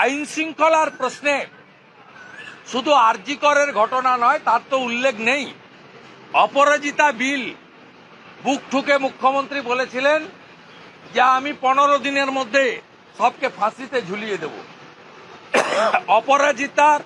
আইন শৃঙ্খলার প্রশ্নে শুধু আরজিকরের ঘটনা নয়, তার তো উল্লেখ নেই। অপরাজিতা বিল বুক ঠুকে মুখ্যমন্ত্রী বলেছিলেন, যে আমি পনেরো দিনের মধ্যে সবকে ফাঁসিতে ঝুলিয়ে দেব। অপরাজিতার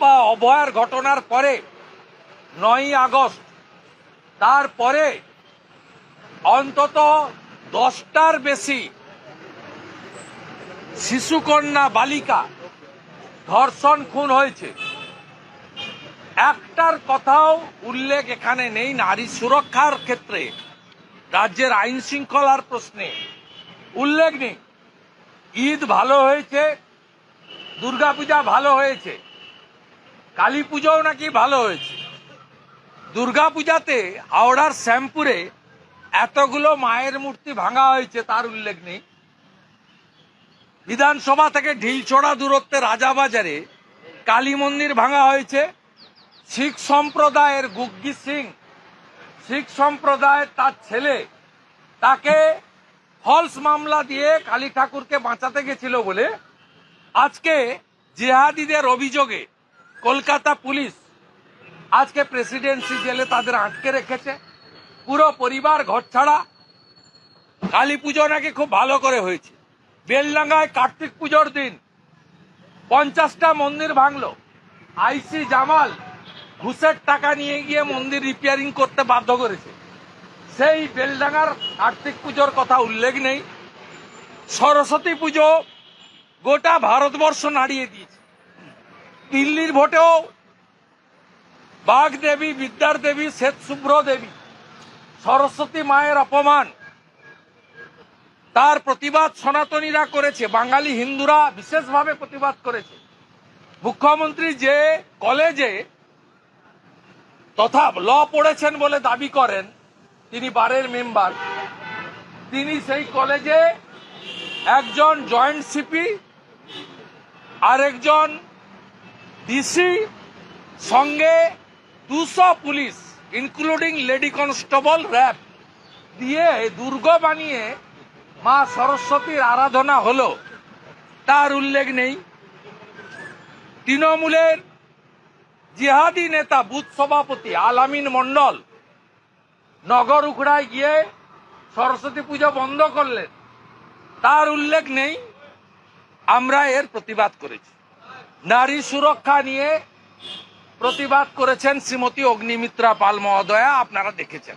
বা অভয়ার ঘটনার পরে, নয়ই আগস্ট, তারপরে অন্তত দশটার বেশি শিশুকন্যা বালিকা, ধর্ষণ, খুন হয়েছে। একটার কথাও উল্লেখ এখানে নেই নারী সুরক্ষার ক্ষেত্রে, রাজ্যের আইন শৃঙ্খলার প্রশ্নে। উল্লেখ নেই। ঈদ ভালো হয়েছে, দুর্গাপূজা ভালো হয়েছে কালী পুজোও নাকি ভালো হয়েছে। দুর্গাপূজাতে হাওড়ার শ্যামপুরে এতগুলো মায়ের মূর্তি ভাঙা হয়েছে, তার উল্লেখ নেই। বিধানসভা থেকে ঢিলছড়া দূরত্বে রাজাবাজারে কালী মন্দির ভাঙা হয়েছে। শিখ সম্প্রদায়ের গুগ্গি সিং, শিখ সম্প্রদায়ের তার ছেলে, তাকে ফলস মামলা দিয়ে কালী ঠাকুরকে বাঁচাতে গেছিল বলে আজকে জেহাদিদের অভিযোগে কলকাতা পুলিশ আজকে প্রেসিডেন্সি জেলে তাদের আটকে রেখেছে। পুরো পরিবার ঘর ছাড়া কালী পুজো নাকি খুব ভালো করে হয়েছে। বেলডাঙ্গায় কার্তিক পুজোর দিন। পঞ্চাশটা মন্দির ভাঙলো। আইসি জামাল ঘুষের টাকা নিয়ে গিয়ে মন্দির রিপেয়ারিং করতে বাধ্য করেছে। সেই বেলডাঙ্গার কার্তিক পুজোর কথা উল্লেখ নেই। সরস্বতী পুজো গোটা ভারতবর্ষ নাড়িয়ে দিয়েছে। দিল্লির ভোটেও বাঘ দেবী, বিদ্যার দেবী, শ্বেত শুভ্র দেবী। সরস্বতী মায়ের অপমান তার প্রতিবাদ সনাতনীরা করেছে, বাঙালি হিন্দুরা বিশেষভাবে প্রতিবাদ করেছে। মুখ্যমন্ত্রী যে কলেজে তথা ল পড়েছেন বলে দাবি করেন, তিনি বারের মেম্বার, তিনি সেই কলেজে একজন জয়েন্ট সিপি, আরেকজন ডিসি, সঙ্গে দুশো police, including lady constable RAB, দিয়ে দুর্গ বানিয়ে মা সরস্বতীর আরাধনা হলো, তার উল্লেখ নেই। তৃণমূলের জিহাদি নেতা, বুথ সভাপতি আলামিন মন্ডল নগর উখড়ায় গিয়ে সরস্বতী পুজো বন্ধ করলেন। তার উল্লেখ নেই, আমরা এর প্রতিবাদ করেছি। নারী সুরক্ষা নিয়ে প্রতিবাদ করেছেন শ্রীমতী অগ্নিমিত্রা পাল মহোদয়া, আপনারা দেখেছেন।